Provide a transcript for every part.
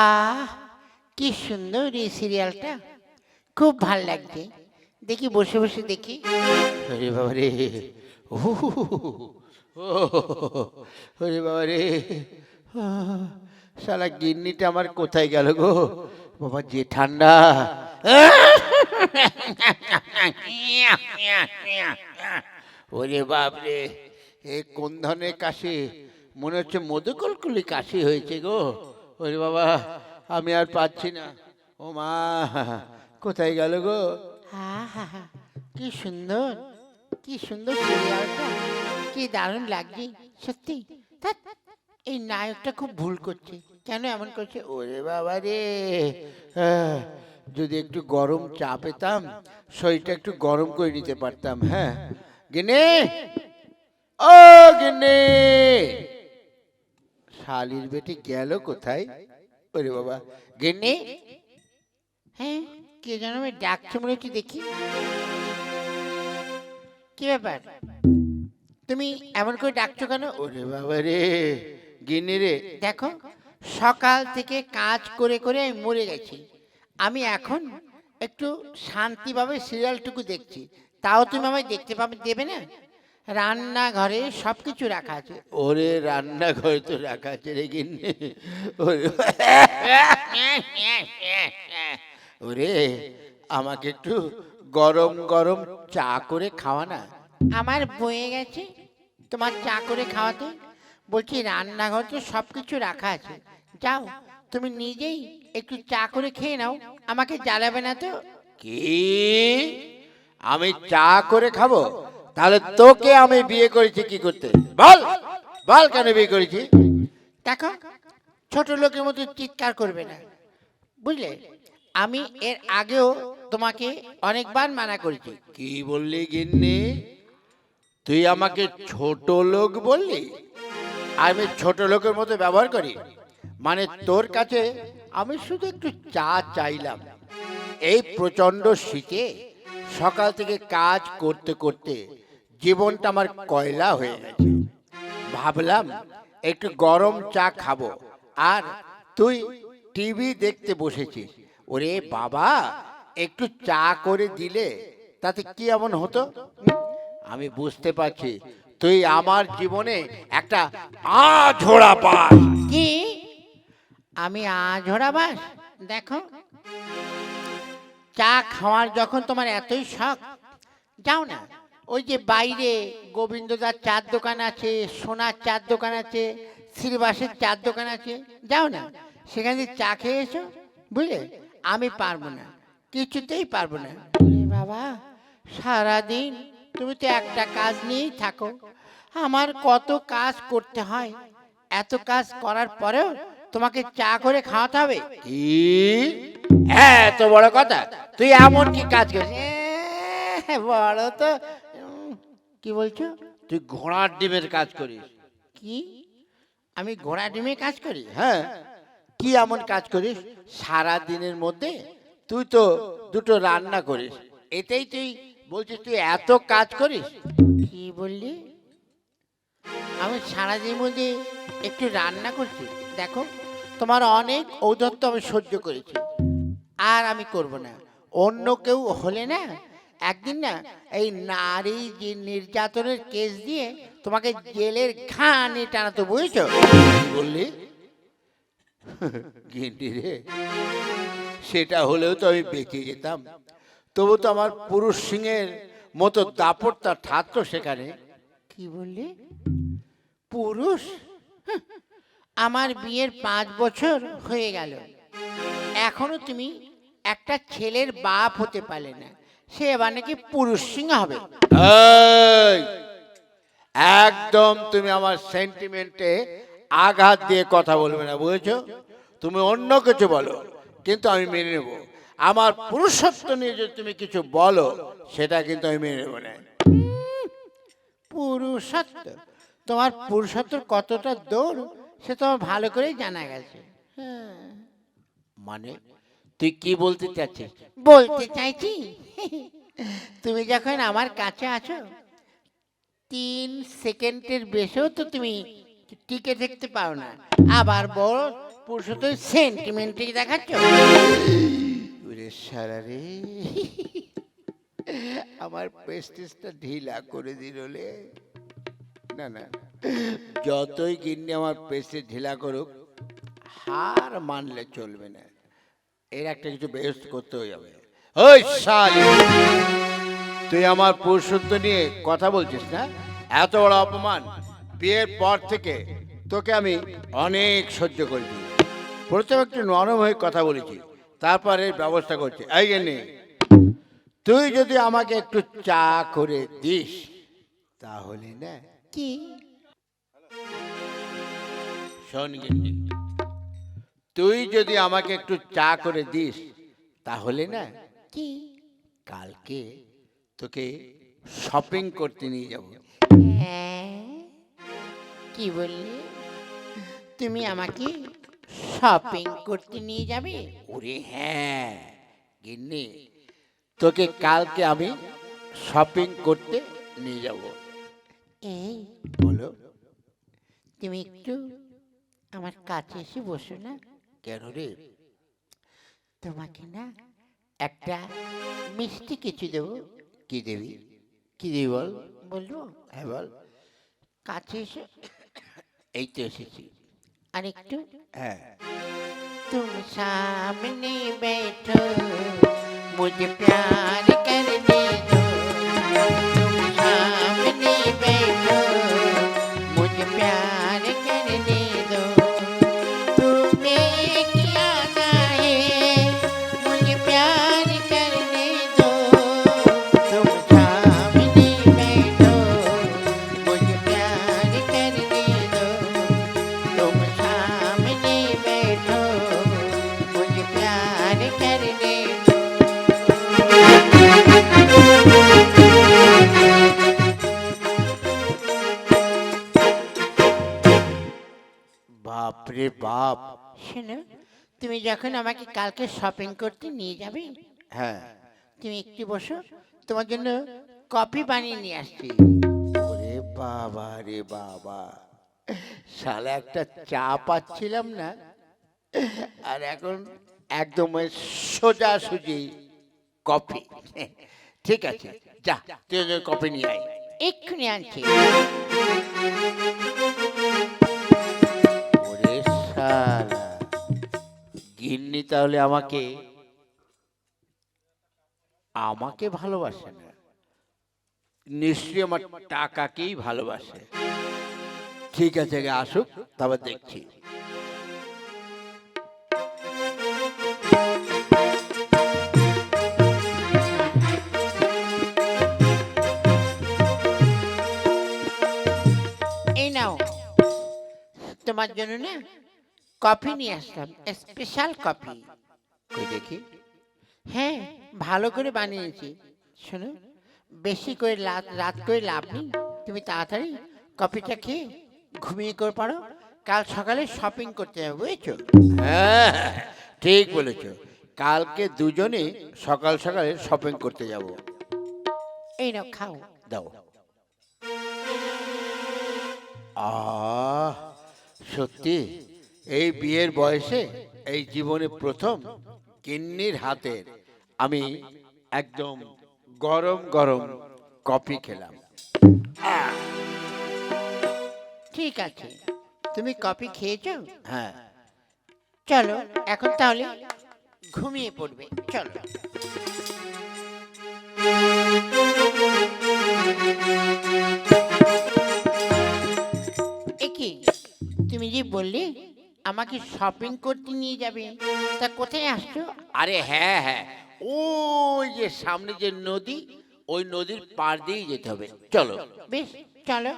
আহ, কি সুন্দর এই সিরিয়ালটা খুব ভালো লাগছে। দেখি, বসে বসে দেখি। আরে বাবা রে। ও ওরে বাবা রে। সালা গিন্নিটা আমার কোথায় গেল গো? বাবা, যে ঠান্ডা। ওরে বাপ রে, এ কোন ধরনের কাশি? মনে হচ্ছে মধুকলকুলি কাশি হয়েছে গো। ওরে বাবা, আমি আর পাচ্ছি না। ও মা, কোথায় গেল গো? কি সুন্দর কি সুন্দর কি দারুণ লাগছে, সত্যি। এই নায়কটা খুব ভুল করছে, কেন এমন করছে? ওরে বাবা রে যদি একটু গরম চা পেতাম, শরীরটা একটু গরম করে নিতে পারতাম হ্যাঁ। গেনে ও গেনে শালির বেটি গেল কোথায়? ওরে বাবা। গেনে হ্যাঁ কে যেন আমি ডাকছে মনে হচ্ছে দেখি। কি ব্যাপার? তুমি এমন করে ডাকছো কেন? ওরে বাবা রে। গিন্নি রে। দেখো সকাল থেকে কাজ করে করে আমি মরে গেছি। আমি এখন একটু শান্তিভাবে সিরিয়ালটুকু দেখছি। তাও তুমি আমায় দেখতে পাবে দেবে না? রান্নাঘরে সব কিছু রাখা আছে। ওরে রান্নাঘরে তো রাখা আছে রে ওরে ওরে আমাকে একটু গরম গরম চা করে খাওয়া না। আমার বয়ে গেছে তোমার চা করে খাওয়াতে। বলছি রান্নাঘর তো সব কিছু রাখা আছে। যাও তুমি নিজেই একটু চা করে খেয়ে নাও। আমাকে জ্বালাবে না তো। কি? আমি চা করে খাব? তাহলে তোকে আমি বিয়ে করেছি কি করতে? বল! বল কেন বিয়ে করেছি? দেখো ছোট লোকের মতো চিৎকার করবে না। বুঝলে? আমি এর আগেও তোমাকে অনেকবার মানা করেছি। কি বললি গিন্নি? তুই আমাকে ছোট লোক বললি? আমি ছোট লোকের মতো ব্যবহার করি। মানে তোর কাছে আমি শুধু একটু চা চাইলাম। এই প্রচণ্ড শীতে সকাল থেকে কাজ করতে করতে জীবনটা আমার কয়লা হয়ে গেছে। ভাবলাম, একটু গরম চা খাব। আর তুই টিভি দেখতে বসেছিস। ওরে বাবা, একটু চা করে দিলে তাতে কি এমন হতো? আমি বুঝতে পারছি, তুই আমার জীবনে একটা আঝোড়া পাস। কি? আমি আঝোড়া বাস দেখো। চা খাওয়ার যখন তোমার এতই শখ, যাও না। ওই যে বাইরে গোবিন্দদার চার দোকান আছে সোনার চার দোকান আছে শ্রীবাসের চার দোকান আছে যাও না। সেখানে চা খেয়ে এসো বুঝলে? আমি পারব না কিছুতেই পারব না। বাবা সারাদিন তুমি তো একটা কাজ নিয়েই থাকো। আমার কত কাজ করতে হয়। এত কাজ করার পরেও তোমাকে চা করে খাওয়াতে হবে? কি? এত বড় কথা। তুই এমন কি কাজ করিস? এ, বড় তো কি বলছো? তুই ঘোড়ার ডিমের কাজ করিস। কি? আমি ঘোড়া ডিমে কাজ করি? হ্যাঁ। কি এমন কাজ করিস? সারা দিনের মধ্যে তুই তো দুটো রান্না করিস। এতেই তুই বলছিস তুই এত কাজ করিস? কি বললি? আমি সারাদিন মধ্যে একটু রান্না করছি। দেখো তোমার অনেক ঔদত্ত আমি সহ্য করেছি। আর আমি করব না। অন্য কেউ হলে না একদিন না এই নারী যে নির্যাতনের কেস দিয়ে তোমাকে জেলের ঘানি টানাতো বুঝেছ? বললি? গিন্ডি রে সেটা হলেও তো আমি বেঁচে যেতাম। তবু তো আমার পুরুষ সিংহের মতো দাপটটা থাকতো সেখানে। কি বললি? পুরুষ? আমার বিয়ের পাঁচ বছর হয়ে গেল। এখনও তুমি একটা ছেলের বাপ হতে পারলে না। সে এবার নাকি পুরুষ সিংহ হবে। একদম তুমি আমার সেন্টিমেন্টে আঘাত দিয়ে কথা বলবে না বুঝেছ? তুমি অন্য কিছু বলো কিন্তু আমি মেনে নেব। আমার পুরুষত্ব নিয়ে যদি তুমি কিছু বলো সেটা কিন্তু আমি মেনে নেব না। পুরুষত্ব? তোমার পুরুষত্বর কতটা দৌড় সে তোমার ভালো করেই জানা গেছে। হ্যাঁ। মানে তুই কি বলতে চাচ্ছিস বলতে চাইছি? তুমি যখন আমার কাছে আছো তিন সেকেন্ডের বেশেও তো তুমি টিকে দেখতে পারো না। আবার বড় পুরুষত সেন্টিমেন্টে দেখাচ্ছ। সারা রে। আমার প্রেস্টিজটা ঢিলা করে দিল রে। না না যতই গিন্নি আমার প্রেস্টিজ ঢিলা করুক হার মানলে চলবে না। এর একটা কিছু ব্যবস্থা করতে হবে ওই শালি তুই আমার পুরুষত্ব নিয়ে কথা বলছিস না? এত বড় অপমান। বিয়ের পর থেকে তোকে আমি অনেক সহ্য করেছি প্রথমে একটু নরম হয়ে কথা বলেছি তারপরে ব্যবস্থা করছি। এই জন্যে তুই যদি আমাকে একটু চা করে দিস তাহলে না। কি? শোন তুই যদি আমাকে একটু চা করে দিস তাহলে না কি? কালকে তোকে শপিং করতে নিয়ে যাব। হ্যাঁ? কি বললি? তুমি আমাকে শপিং করতে নিয়ে যাবে? ওরে হ্যাঁ গিন্নি তোকে কালকে আমি শপিং করতে নিয়ে যাব। এই বলো। তুমি একটু আমার কাছে এসে বসো না। কেন রে তোমাকে না একটা মিষ্টি কিছু দেবো কি দেবি কি দেবি বল বলবো হ্যাঁ বল কাছে এসে এই তো এসেছি আর একটু হ্যাঁ तुम सामने बैठो मुझे प्यार करने दो তুমি যখন আমাকে কালকে শপিং করতে নিয়ে যাবে হ্যাঁ। তুমি একটু বসো তোমার জন্য কফি বানিয়ে নিয়ে আসছি। ওরে বাবা রে বাবা। সালে একটা চা পাচ্ছিলাম না আর এখন একদম সোজাসুজি কফি। ঠিক আছে যা তুই কফি নিয়ে আয়। এক্ষুনি আনছি। ওরে শালা। গিন্নি তাহলে আমাকে আমাকে ভালোবাসে না। নিশ্চয়ই আমার টাকাকেই ভালোবাসে। ঠিক আছে আসুক, তারপর দেখছি। এই নাও। তোমার জন্য না কফি নিয়ে আসলাম স্পেশাল কফি। কই দেখি? হ্যাঁ ভালো করে বানিয়েছি। শোনো বেশি করে রাত করে লাভ নেই। তুমি তাড়াতাড়ি কফিটা খেয়ে ঘুমিয়ে করে পারো কাল সকালে শপিং করতে যাবে বুঝেছ? হ্যাঁ ঠিক বলেছ। কালকে দুজনে সকাল সকালে শপিং করতে যাব। এই নাও খাও। দাও। আহ সত্যি? এই বিয়ের বয়সে এই জীবনে প্রথম কিন্নির হাতের আমি একদম গরম গরম কফি খেলাম। ঠিক আছে। তুমি কফি খেয়েছো? হ্যাঁ। চলো এখন তাহলে ঘুমিয়ে পড়বে। চলো। একি তুমি যে বললে আমাকে শপিং করতে নিয়ে যাবে। তা কোথায় আসছো? আরে হ্যাঁ হ্যাঁ। ওই যে সামনে যে নদী ওই নদীর পার দিয়েই যেতে হবে। চলো। বেশ চলো।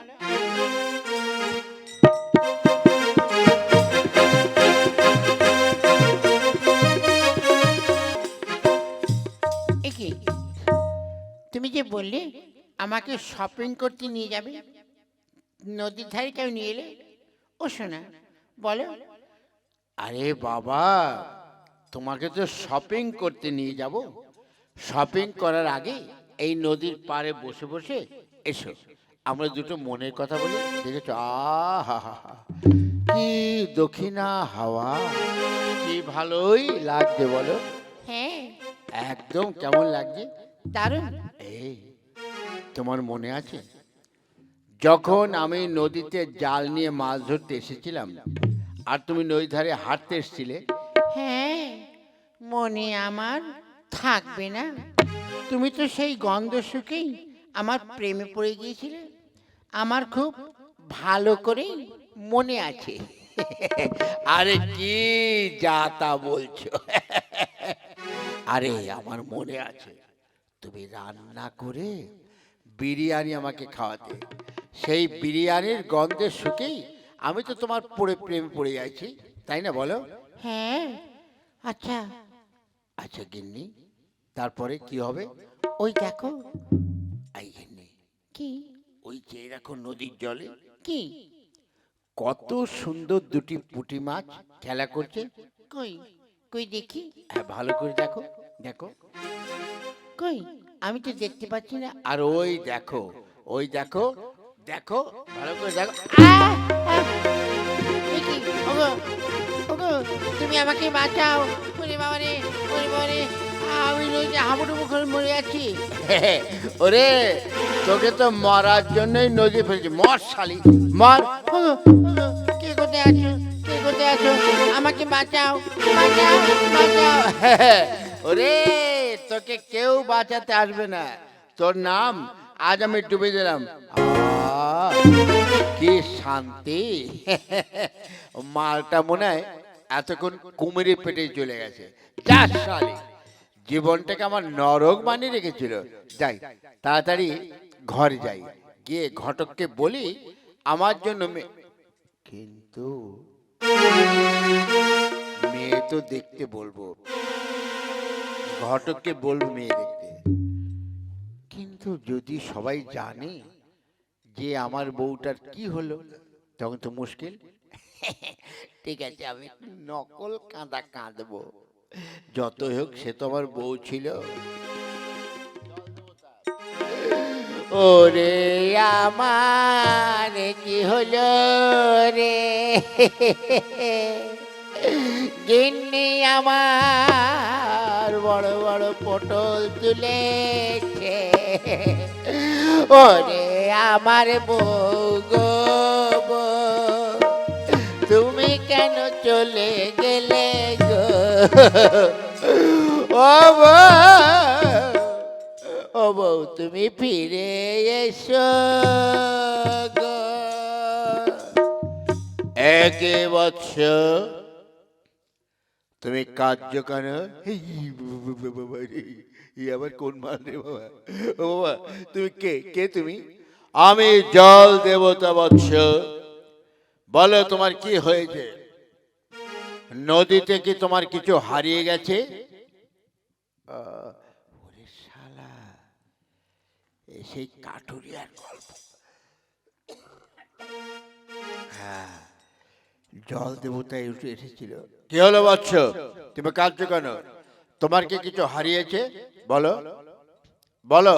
তুমি যে বললে আমাকে শপিং করতে নিয়ে যাবে নদীর ধারে কেউ নিয়ে এলে? ও শোনা বলো। আরে বাবা তোমাকে তো শপিং করতে নিয়ে যাব। শপিং করার আগে এই নদীর পাড়ে বসে বসে এসো। আমরা দুটো মনের কথা বলি দেখেছ? আহা হা হা। কি দক্ষিণা হাওয়া কি ভালোই লাগছে বলো। হ্যাঁ। একদম কেমন লাগছে? দারুণ। এই তোমার মনে আছে? যখন আমি নদীতে জাল নিয়ে মাছ ধরতে এসেছিলাম আর তুমি নদী ধারে হাঁটতে এসেছিলে? হ্যাঁ মনে আমার থাকবে না। তুমি তো সেই গন্ধ শুকেই আমার প্রেমে পড়ে গিয়েছিলে। আমার খুব ভালো করেই মনে আছে। আরে কি যা তা বলছো? আরে আমার মনে আছে তুমি রান্না করে বিরিয়ানি আমাকে খাওয়াতে। সেই বিরিয়ানির গন্ধে শুকেই আমি তো তোমার পড়ে প্রেমে পড়ে যাচ্ছি তাই না বলো? হ্যাঁ আচ্ছা। আচ্ছা গিন্নি তারপরে কি হবে? ওই দেখো। আই গিন্নি কি? ওই যে দেখো নদীর জলে। কি? কত সুন্দর দুটি পুঁটি মাছ খেলা করছে। কই? কই দেখি। হ্যাঁ ভালো করে দেখো দেখো। কই? আমি তো দেখতে পাচ্ছি না। আর ওই দেখো ওই দেখো দেখো ভালো করে দেখো? ওগো, ওগো, তুমি আমাকে বাঁচাও। ওরে বাবা রে ওরে বাবা রে আমি নদীতে হাবুডুবু করে মরে যাচ্ছি। ওরে তোকে তো মরার জন্যই নদী ফেলছি। মর শালি মর। কে কোথায় আছো? কে কোথায় আছো? আমাকে বাঁচাও বাঁচাও বাঁচাও। ওরে তোকে কেউ বাঁচাতে আসবে না। তোর নাম আজ আমি ডুবে দিলাম। কি শান্তি? মালটা মনে হয় এতক্ষণ কুমিরের পেটে চলে গেছে। যা শালি, জীবনটাকে আমার নরক বানিয়ে রেখেছিল। যাই, তাড়াতাড়ি ঘরে যাই। গিয়ে ঘটককে বলি, আমার জন্য কিন্তু মেয়ে তো দেখতে বলব। ঘটককে বলব মেয়ে দেখতে। কিন্তু যদি সবাই জানে যে আমার বউটার কি হলো? তখন তো মুশকিল। ঠিক আছে, আমি নকল কাঁদা কাঁদবো। যতই হোক, সে তো আমার বউ ছিল। ওরে আমার, কি হলো রে? গিন্নি আমার বড় বড় পটল তুলেছে। ওরে আমার বউ গো তুমি কেন চলে গেলে গো ও বউ, তুমি ফিরে এসো গো একে বৎসর তুমি কার্য কেন বাবা আবার কোন মাল বাবা ও বাবা তুমি কে কে তুমি আমি জল দেবতা বৎস। বলো তোমার কি হয়েছে? নদীতে কি তোমার কিছু হারিয়ে গেছে? ওরে শালা সেই কাঠুরিয়ার গল্প। হ্যাঁ জল দেবতা উঠে এসেছিল। কি হলো বৎস? তুমি কাঁদছো কেন? তোমার কি কিছু হারিয়েছে? বলো। বলো।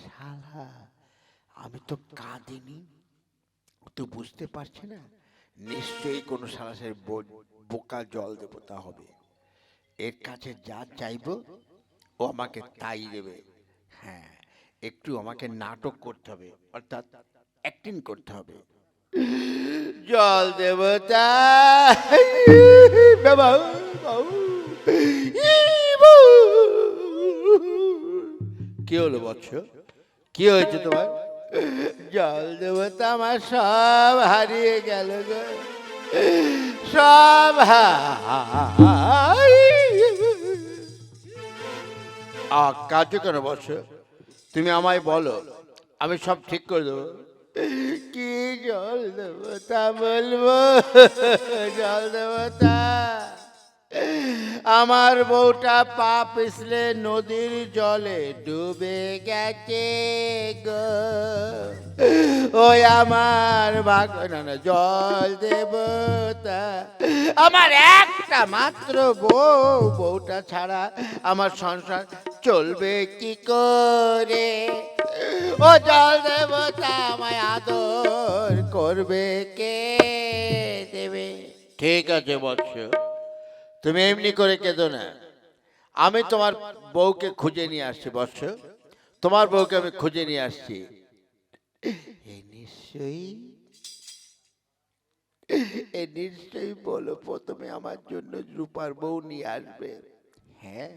শালা, আমি তো কাঁদিনি। তো বুঝতে পারছে না, নিশ্চয়ই কোনো সারাসের বোকা জল দেবতা হবে। এর কাছে যা চাইব, ও আমাকে তাই দেবে। হ্যাঁ একটু আমাকে নাটক করতে হবে, অর্থাৎ অ্যাক্টিং করতে হবে। জল দেবতা বাবু। কি হলো বৎস? কি হয়েছে তোমার? জল দেবতা আমার সব হারিয়ে গেল গো। সব কাজ কেন বৎস? তুমি আমায় বলো আমি সব ঠিক করে দেবো। কি জল দেবতা বলব? জল দেবতা। আমার বউটা পা পিছলে নদীর জলে ডুবে গেছে গো। ওই আমার ভাগ না, জল দেবতা। আমার একটা মাত্র বউ, বউটা ছাড়া আমার সংসার চলবে কি করে? ও জল দেবতা আমায় আদর করবে, কে দেবে? ঠিক আছে বৎস। তুমি এমনি করে কেঁদো না। আমি তোমার বউকে খুঁজে নিয়ে আসছি, বৎস। তোমার বউকে আমি খুঁজে নিয়ে আসছি। নিশ্চয়ই, এ নিশ্চয়ই বলো প্রথমে আমার জন্য রূপার বউ নিয়ে আসবে। হ্যাঁ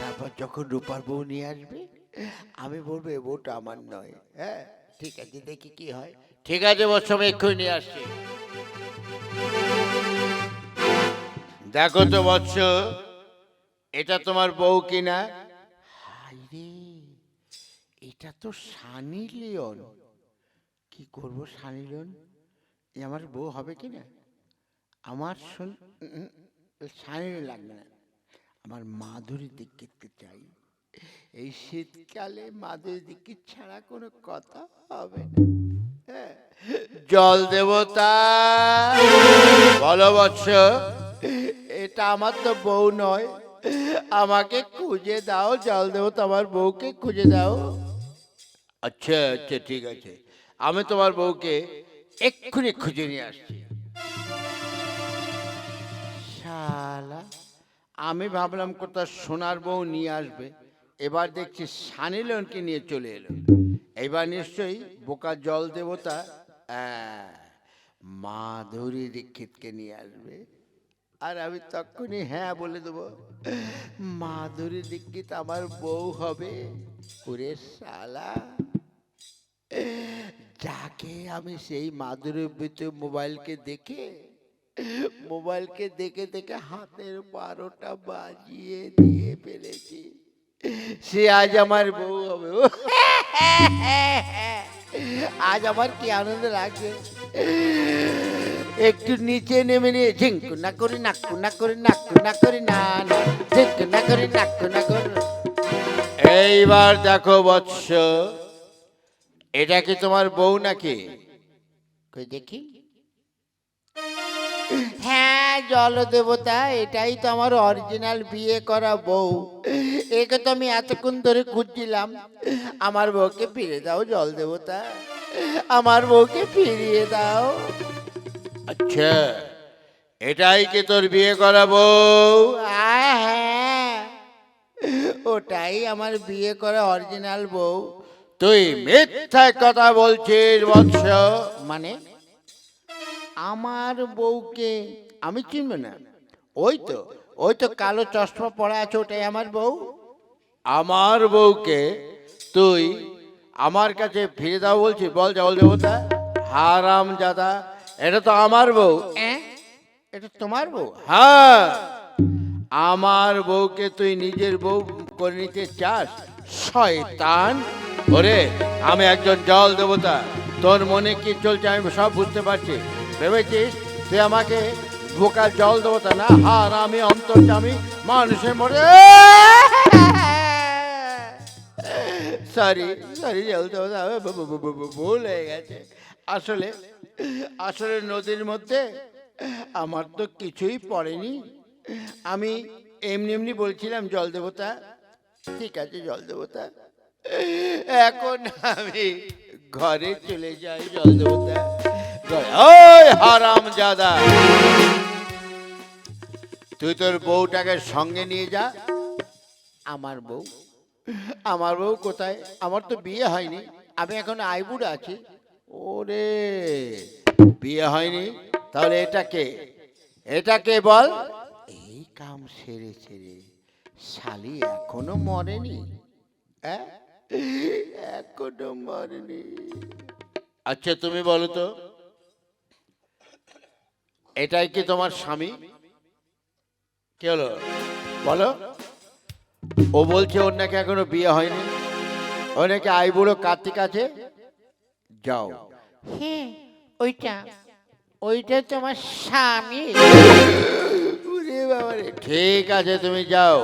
তারপর যখন রূপার বউ নিয়ে আসবে, আমি বলব, এ বউটা আমার নয়। হ্যাঁ ঠিক আছে, দেখি কি হয়। ঠিক আছে, বৎস, আমি এক্ষুনি নিয়ে আসছি। দেখো তো বৎস, এটা তোমার বউ কিনা? হাই রে, এটা তো সানি লিওন। কি করব সানি লিওন? এ আমার বউ হবে কি না আমার সানি লাগবে না। আমার মাধুরী দীক্ষিতকে চাই। এই শীতকালে মাধুরী দীক্ষিত ছাড়া কোনো কথা হবে না। হ্যাঁ। জল দেবতা। বলো বৎস এটা আমার তো বউ নয়। আমাকে খুঁজে দাও জল দেবতা তোমার বউকে খুঁজে দাও। আচ্ছা আচ্ছা ঠিক আছে। আমি তোমার বউকে এক্ষুনি খুঁজে নিয়ে আসছি। শালা আমি ভাবলাম কোথাও সোনার বউ নিয়ে আসবে। এবার দেখছি সানিলনকে নিয়ে চলে এলো। এবার নিশ্চয়ই বোকা জল দেবতা মাধুরী দীক্ষিতকে নিয়ে আসবে। আর আমি তখনই হ্যাঁ বলে দেবো, মাধুরী দীক্ষিত আমার বউ হবে শালা। যাকে আমি সেই মাধুরীবৃত মোবাইলকে দেখে মোবাইলকে দেখে দেখে হাতের বারোটা বাজিয়ে দিয়ে ফেলেছি। সে আজ আমার বউ হবে। আজ আমার কি আনন্দ লাগছে একটু নিচে নেমে নিয়ে ঝিঙ্কু না করি নাক্কু না করি নাক্কু না করি না না ঝিঙ্কু না করি নাক্কু না করি এইবার দেখো বৎস এটা কি তোমার বউ নাকি? কই দেখি। হ্যাঁ জল দেবতা এটাই তো আমার অরিজিনাল বিয়ে করা বউ। একে তো আমি এতক্ষণ ধরে খুঁজছিলাম। আমার বউকে ফিরে দাও জল দেবতা আমার বউকে ফিরিয়ে দাও। আচ্ছা এটাই কি তোর বিয়ে করা বউ? হ্যাঁ ওটাই আমার বিয়ে করা অরিজিনাল বউ। তুই মিথ্যায় কথা বলছিস বৎস। মানে? আমার বউকে আমি চিনব না। ওই তো ওই তো কালো চশমা পরা আছে ওটাই আমার বউ। আমার বউকে তুই আমার কাছে ফিরে দাও বলছি বল জল দেবতা। হারাম জাদা এটা তো আমার বউ। এটা তোমার বউ? হ্যাঁ। আমার বউকে তুই নিজের বউ করে নিতে চাস? শয়তান। ওরে আমি একজন জল দেবতা। তোর মনে কি চলছে আমি সব বুঝতে পারছি। ভেবেছিস তুই আমাকে বোকা জল দেবতা না? হার আমি অন্তর্জামি মানুষের মরে সরি সরি জল দেবতা ভুল হয়ে গেছে। আসলে আসলে নদীর মধ্যে আমার তো কিছুই পড়েনি। আমি এমনি এমনি বলছিলাম, জল দেবতা, ঠিক আছে, জল দেবতা। এখন আমি ঘরে চলে যাই, জল দেবতা। ওই হারাম জাদা, তুই তোর বউটাকে সঙ্গে নিয়ে যা। আমার বউ? আমার বউ কোথায়? আমার তো বিয়ে হয়নি। আমি এখন আইবুড় আছি। ওরে, বিয়ে হয়নি? তাহলে এটা কে? এটা কে বল? এই কাম সেরে সেরে শালি এখনও মরেনি। হ্যাঁ? এখনও মরেনি। আচ্ছা তুমি বলো তো, এটাই কি তোমার স্বামী? কে হলো? বলো। ও বলছে ওর নাকি এখনও বিয়ে হয়নি? ও নাকি আইবুড়ো কার্তিক আছে? যাও। হ্যাঁ ওইটা ওইটা তোমার স্বামী বাবারে ঠিক আছে তুমি যাও।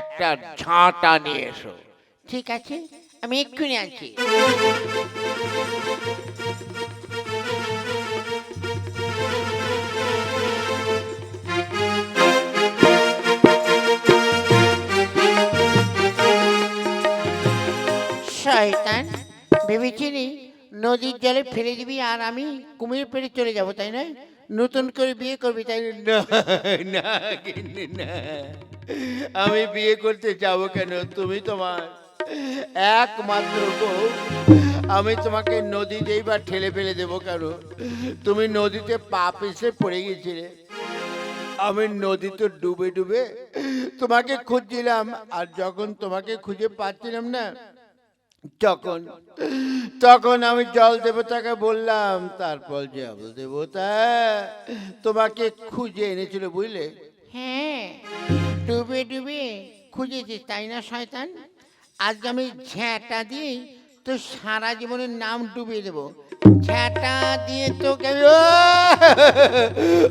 একটা ঝাঁটা নিয়ে এসো। ঠিক আছে আমি এক্ষুনি আছি শয়তান ভেবেছিলি নদীর জলে ফেলে দিবি আর আমি কুমির পেড়ে চলে যাব, তাই না নতুন করে বিয়ে করবি, তাই না? না আমি বিয়ে করতে যাব কেন? তুমি তোমার একমাত্র আমি তোমাকে নদীতেই বা ঠেলে ফেলে দেবো কেন? তুমি নদীতে পা পিছলে পড়ে গেছিলে আমি নদীতে ডুবে ডুবে তোমাকে খুঁজছিলাম, আর যখন তোমাকে খুঁজে পাচ্ছিলাম না তখন তখন আমি জল দেবতাকে বললাম তারপর জল দেবতা তোমাকে খুঁজে এনেছিল বুঝলে? হ্যাঁ। ডুবে ডুবে খুঁজেছিস তাই না শয়তান? আজকে আমি ঝ্যাঁটা দিয়ে তো সারা জীবনের নাম ডুবিয়ে দেবো। ঝ্যাঁটা দিয়ে তোকে আমি-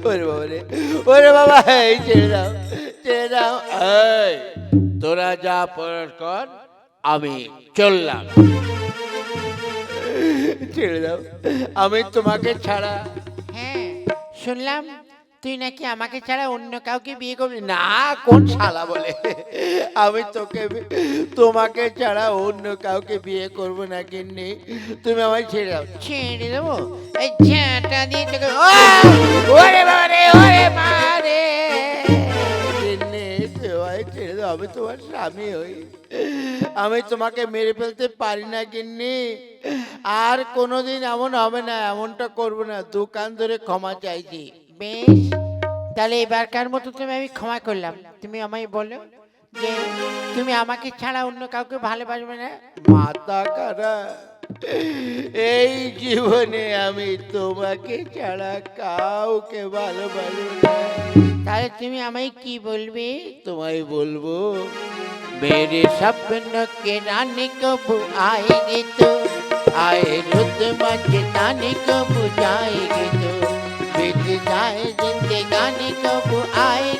ওরে বাবা রে ওরে বাবা এই ছেড়ে দাও ছেড়ে দাও। তোরা যা পড়ার কর। আমি চললাম ছেড়ে দাও। আমি তোমাকে ছাড়া হ্যাঁ শুনলাম তুই নাকি আমাকে ছাড়া অন্য কাউকে বিয়ে করবি। না কোন শালা বলে? আমি তোকে তোমাকে ছাড়া অন্য কাউকে বিয়ে করব না কিন্নি তুমি আমায় ছেড়ে দাও। ছেড়ে দেবো? এই ঝ্যাঁটা দিয়ে তোকে! ওরে বাবা রে ওরে মা রে আমি তোমার স্বামী হই আমি তোমাকে মেরে ফেলতে পারি না কিন্নি আর কোনোদিন এমন হবে না, এমনটা করব না। দোকান ধরে ক্ষমা চাইছি। বেশ। তাহলে এবার কার মতো তুমি আমি ক্ষমা করলাম। তুমি আমায় বলো যে তুমি আমাকে ছাড়া অন্য কাউকে ভালোবাসবে না? মাথা খারা এই জীবনে আমি তোমাকে ছাড়া কাউকে ভালো না। তাহলে তুমি আমায় কি বলবে? তোমায় বলব মেরে স্বপ্ন কে রানী কবু আয়েগে তো? আয়ে রুদ মাঝে নানি কবু যায়েগে তো? বেঁচে যায় জিন্দে গানি কবু আয়ে